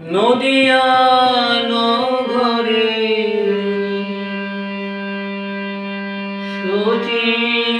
নদিয়া নগরে সুচি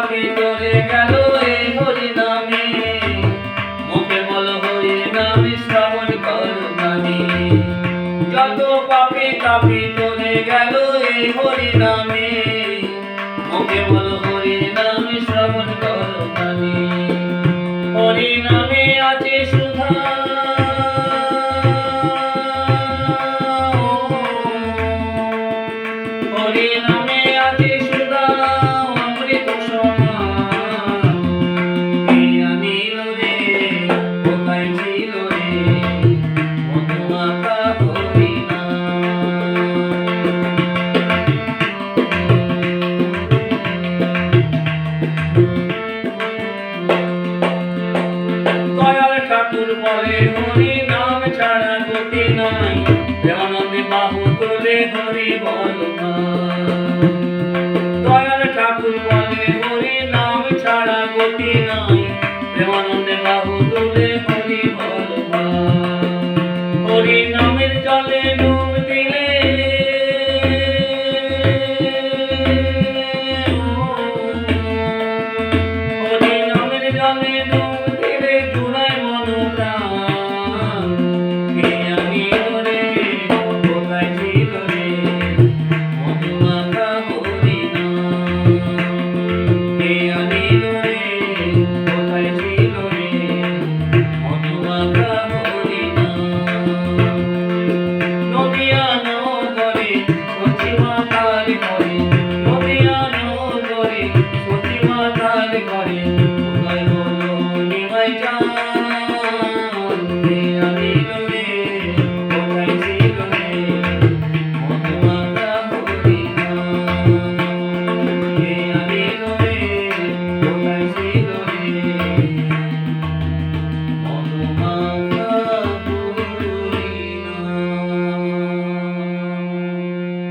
পাপি করে গেল এই হরি নামে মুখে বল হরি নামে, শ্রবণ কর নামে। যত পাপি তাপি করে গেল এই হরি নামে বল গতি নাই প্রেমানন্দে বাহু তোলে হরি বল দয়াল ঠাকুর বলে, হরি নাম ছাড়া গতি নাই।